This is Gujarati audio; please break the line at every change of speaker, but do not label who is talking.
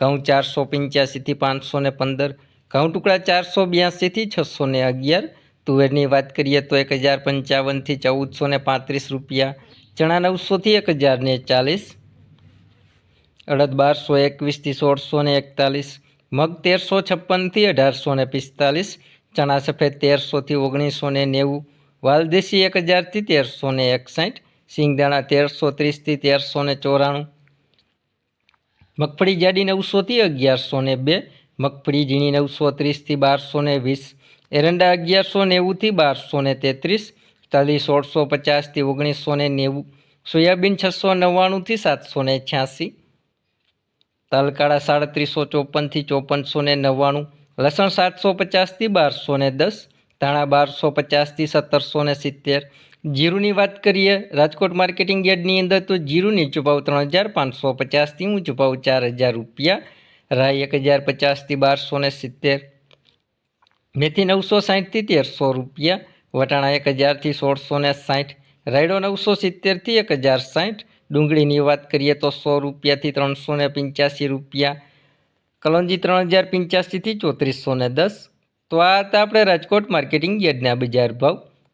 ઘઉં ચારસો પંચ્યાસીથી પાંચસો ને પંદર, ઘઉં ટુકડા ચારસો બ્યાસીથી છસો ને અગિયાર, તુવેરની વાત કરીએ તો એક હજાર પંચાવનથી ચૌદસો ને પાંત્રીસ રૂપિયા, ચણા નવસોથી એક હજાર ને ચાલીસ, અડદ બારસો એકવીસથી સોળસો ને એકતાલીસ, મગ તેરસો છપ્પનથી અઢારસો ને પિસ્તાલીસ, ચણા સફેદ તેરસોથી ઓગણીસો ને નેવું, વાલદેશી એક હજારથી તેરસો ને એકસાઠ, સિંગદાણા તેરસો ત્રીસથી તેરસો ને ચોરાણું મગફળી જાડી નવસોથી અગિયારસો ને બે, મગફળી ઝીણી નવસો ત્રીસથી બારસો ને વીસ, એરંડા અગિયારસો નેવુંથી બારસો ને તેત્રીસ તલી સોળસો પચાસથી ઓગણીસો ને નેવું, સોયાબીન છસો નવ્વાણુંથી સાતસો ને છ્યાસી, તલકાળા સાડત્રીસો ચોપનથી ચોપનસો ને નવ્વાણું, લસણ સાતસો પચાસથી બારસો ને દસ, ધાણા બારસો પચાસથી સત્તરસો ને સિત્તેર જીરુની વાત કરીએ, રાજકોટ માર્કેટિંગ યાર્ડની અંદર તો જીરુની નીચું ત્રણ હજાર પાંચસો પચાસથી હું ભાવ ચાર હજાર રૂપિયા, રાઈ એક હજાર પચાસથી બારસો ને સિત્તેર, મેથી નવસો સાહીઠથી તેરસો રૂપિયા, વટાણા એક હજારથી સોળસો ને સાઠ, રાયડો નવસો સિત્તેરથી એક હજાર સાઠ, ડુંગળીની વાત કરીએ તો સો રૂપિયાથી ત્રણસો ને પંચ્યાસી રૂપિયા, કલોંજી ત્રણ હજાર પંચ્યાસીથી ચોત્રીસો ને દસ. તો આ હતા આપણે રાજકોટ માર્કેટિંગ યાર્ડના બજાર ભાવ.